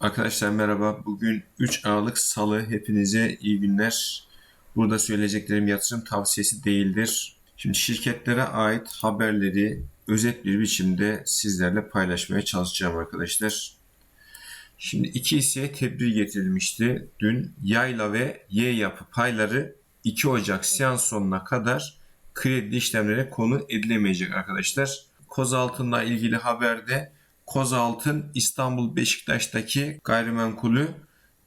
Arkadaşlar merhaba. Bugün 3 Aralık Salı. Hepinize iyi günler. Burada söyleyeceklerim yatırım tavsiyesi değildir. Şimdi şirketlere ait haberleri özet bir biçimde sizlerle paylaşmaya çalışacağım arkadaşlar. Şimdi iki hisseye tedbir getirilmişti. Dün Yayla ve Y yapı payları 2 Ocak seans sonuna kadar kredi işlemlerine konu edilemeyecek arkadaşlar. Kozaltın'la ilgili haberde Kozaltın İstanbul Beşiktaş'taki gayrimenkulü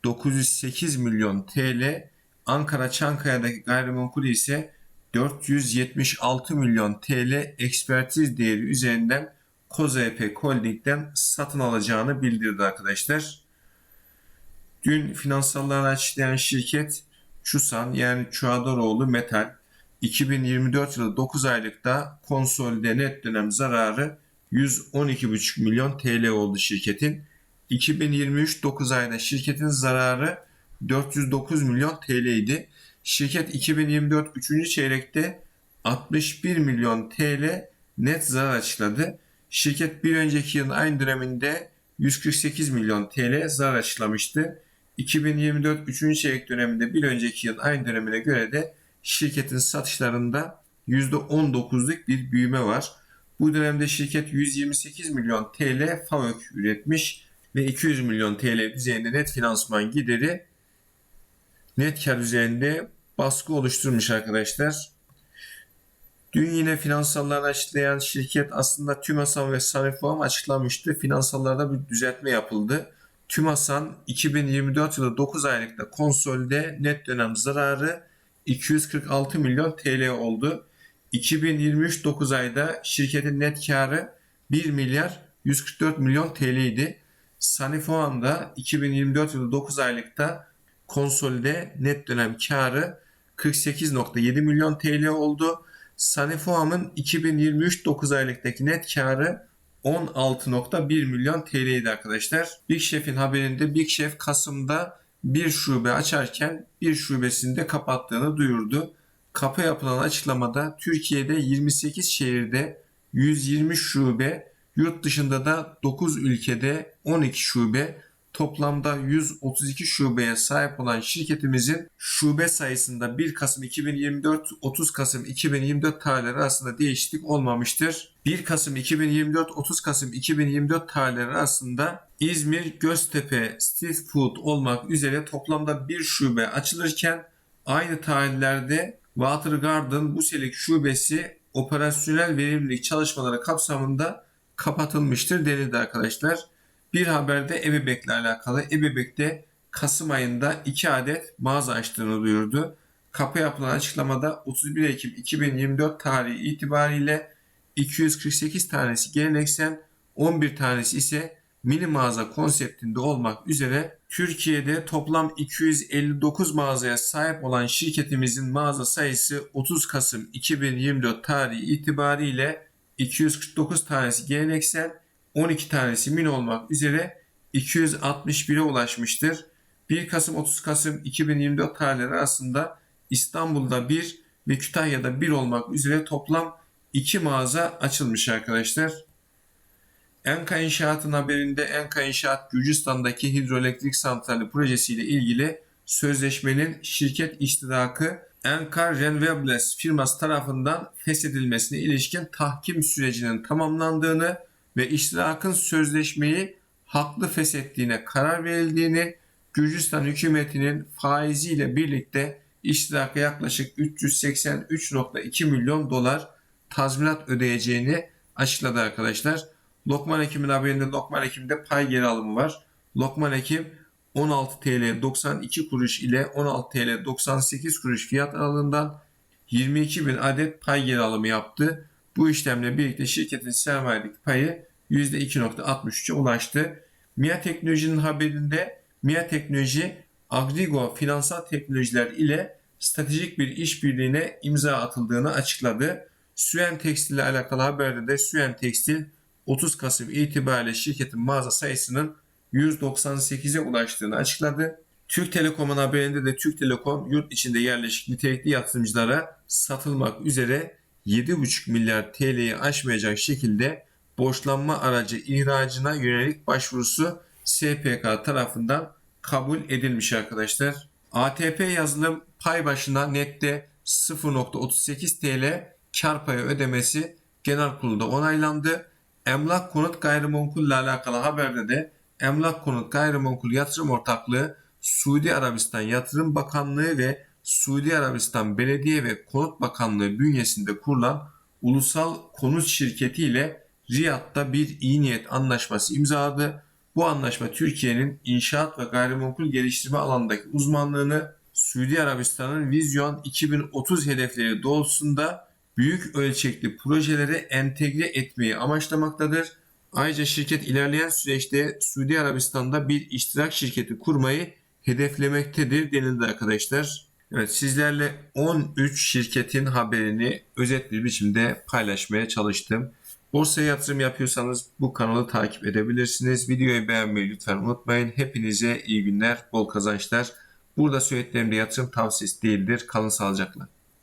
908 milyon TL, Ankara Çankaya'daki gayrimenkulü ise 476 milyon TL ekspertiz değeri üzerinden Kozep Holding'den satın alacağını bildirdi arkadaşlar. Dün finansalları açıklayan şirket Çusan yani Çuadaroğlu Metal 2024 yılı 9 aylıkta konsolide net dönem zararı 112,5 milyon TL oldu şirketin. 2023 9 ayda şirketin zararı 409 milyon TL idi. Şirket 2024 3. çeyrekte 61 milyon TL net zarar açıkladı. Şirket bir önceki yılın aynı döneminde 148 milyon TL zarar açıklamıştı. 2024 3. çeyrek döneminde bir önceki yılın aynı dönemine göre de şirketin satışlarında %19'luk bir büyüme var. Bu dönemde şirket 128 milyon TL FAVÖK üretmiş ve 200 milyon TL düzeyinde net finansman gideri net kar üzerinde baskı oluşturmuş arkadaşlar. Dün yine finansallarını açıklayan şirket aslında TÜMASAN ve Sanifoam açıklamıştı. Finansallarda bir düzeltme yapıldı. TÜMASAN 2024 yılı 9 aylıkta konsolde net dönem zararı 246 milyon TL oldu. 2023 9 ayda şirketin net karı 1 milyar 144 milyon TL idi. Sanifoam da 2024 yılı 9 aylıkta konsolide net dönem karı 48.7 milyon TL oldu. Sanifoam'ın 2023 9 aylıktaki net karı 16.1 milyon TL idi arkadaşlar. Big Chef'in haberinde Big Chef Kasım'da bir şube açarken bir şubesini de kapattığını duyurdu. Kapı yapılan açıklamada Türkiye'de 28 şehirde 120 şube, yurt dışında da 9 ülkede 12 şube, toplamda 132 şubeye sahip olan şirketimizin şube sayısında 1 Kasım 2024 30 Kasım 2024 tarihleri arasında değişiklik olmamıştır. 1 Kasım 2024 30 Kasım 2024 tarihleri arasında İzmir Göztepe Street Food olmak üzere toplamda bir şube açılırken aynı tarihlerde Water Garden Buselik şubesi operasyonel verimlilik çalışmaları kapsamında kapatılmıştır denildi arkadaşlar. Bir haberde Ebebek'le alakalı. Ebebek'te Kasım ayında 2 adet mağaza açtığını duyurdu. Kapı yapılan açıklamada 31 Ekim 2024 tarihi itibariyle 248 tanesi geleneksel, 11 tanesi ise mini mağaza konseptinde olmak üzere Türkiye'de toplam 259 mağazaya sahip olan şirketimizin mağaza sayısı 30 Kasım 2024 tarihi itibariyle 249 tanesi geleneksel, 12 tanesi mini olmak üzere 261'e ulaşmıştır. 1 Kasım 30 Kasım 2024 tarihleri arasında İstanbul'da 1 ve Kütahya'da 1 olmak üzere toplam 2 mağaza açılmış arkadaşlar. Enka İnşaat'ın haberinde Enka İnşaat Gürcistan'daki hidroelektrik santrali projesiyle ilgili sözleşmenin şirket iştirakı Enka Renovables firması tarafından feshedilmesine ilişkin tahkim sürecinin tamamlandığını ve iştirakın sözleşmeyi haklı feshettiğine karar verildiğini, Gürcistan hükümetinin faiziyle birlikte iştiraka yaklaşık 383.2 milyon dolar tazminat ödeyeceğini açıkladı arkadaşlar. Lokman Hekim'in haberinde Lokman Hekim'de pay geri alımı var. Lokman Hekim 16 TL 92 kuruş ile 16 TL 98 kuruş fiyat aralığından 22 bin adet pay geri alımı yaptı. Bu işlemle birlikte şirketin sermayedeki payı %2.63'e ulaştı. MIA Teknoloji'nin haberinde MIA Teknoloji Agrigo Finansal Teknolojiler ile stratejik bir işbirliğine imza atıldığını açıkladı. Süen Tekstil ile alakalı haberde de Süen Tekstil 30 Kasım itibariyle şirketin mağaza sayısının 198'e ulaştığını açıkladı. Türk Telekom'un haberinde de Türk Telekom yurt içinde yerleşik nitelikli yatırımcılara satılmak üzere 7,5 milyar TL'yi aşmayacak şekilde borçlanma aracı ihracına yönelik başvurusu SPK tarafından kabul edilmiş arkadaşlar. ATP yazılım pay başına nette 0.38 TL kar payı ödemesi genel kurulda onaylandı. Emlak konut gayrimenkulle alakalı haberde de Emlak Konut Gayrimenkul Yatırım Ortaklığı Suudi Arabistan Yatırım Bakanlığı ve Suudi Arabistan Belediye ve Konut Bakanlığı bünyesinde kurulan ulusal konut şirketi ile Riyad'da bir iyi niyet anlaşması imzaladı. Bu anlaşma Türkiye'nin inşaat ve gayrimenkul geliştirme alanındaki uzmanlığını Suudi Arabistan'ın Vizyon 2030 hedefleri doğrultusunda büyük ölçekli projelere entegre etmeyi amaçlamaktadır. Ayrıca şirket ilerleyen süreçte Suudi Arabistan'da bir iştirak şirketi kurmayı hedeflemektedir denildi arkadaşlar. Evet sizlerle 13 şirketin haberini özet bir biçimde paylaşmaya çalıştım. Borsaya yatırım yapıyorsanız bu kanalı takip edebilirsiniz. Videoyu beğenmeyi lütfen unutmayın. Hepinize iyi günler, bol kazançlar. Burada söylediklerim de yatırım tavsiyesi değildir. Kalın sağlıcakla.